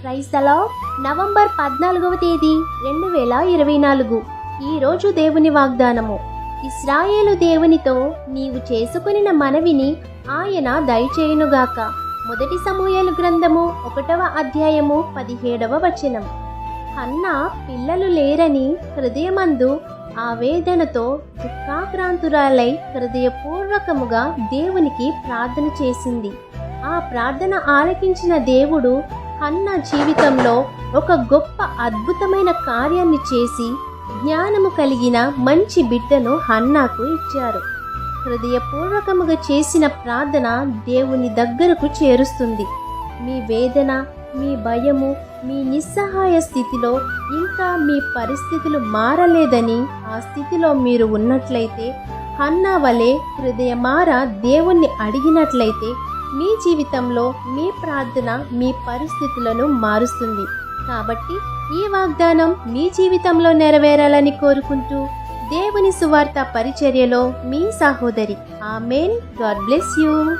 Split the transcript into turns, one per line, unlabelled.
క్రైస్తలో November పద్నాలుగవ తేదీ రెండు వేల ఇరవై నాలుగు. ఈరోజు దేవుని వాగ్దానము. ఇస్రాయేలు దేవునితో నీవు చేసుకునిన మనవిని ఆయన దయచేయునుగాక. మొదటి సమూహలు గ్రంథము ఒకటవ అధ్యాయము పదిహేడవ వచనం. హన్న పిల్లలు లేరని హృదయమందు ఆవేదనతో దుఃఖాక్రాంతురాలై హృదయపూర్వకముగా దేవునికి ప్రార్థన చేసింది. ఆ ప్రార్థన ఆలకించిన దేవుడు హన్న జీవితంలో ఒక గొప్ప అద్భుతమైన కార్యాన్ని చేసి జ్ఞానము కలిగిన మంచి బిడ్డను హన్నాకు ఇచ్చారు. హృదయపూర్వకముగా చేసిన ప్రార్థన దేవుని దగ్గరకు చేరుస్తుంది. మీ వేదన మీ భయము మీ నిస్సహాయ స్థితిలో ఇంకా మీ పరిస్థితులు మారలేదని ఆ స్థితిలో మీరు ఉన్నట్లయితే హన్నా వలె హృదయమార దేవుణ్ణి అడిగినట్లయితే మీ జీవితంలో మీ ప్రార్థన మీ పరిస్థితులను మారుస్తుంది. కాబట్టి ఈ వాగ్దానం మీ జీవితంలో నెరవేరాలని కోరుకుంటూ దేవుని సువార్త పరిచర్యలో మీ సహోదరి. ఆమెన్. God bless you.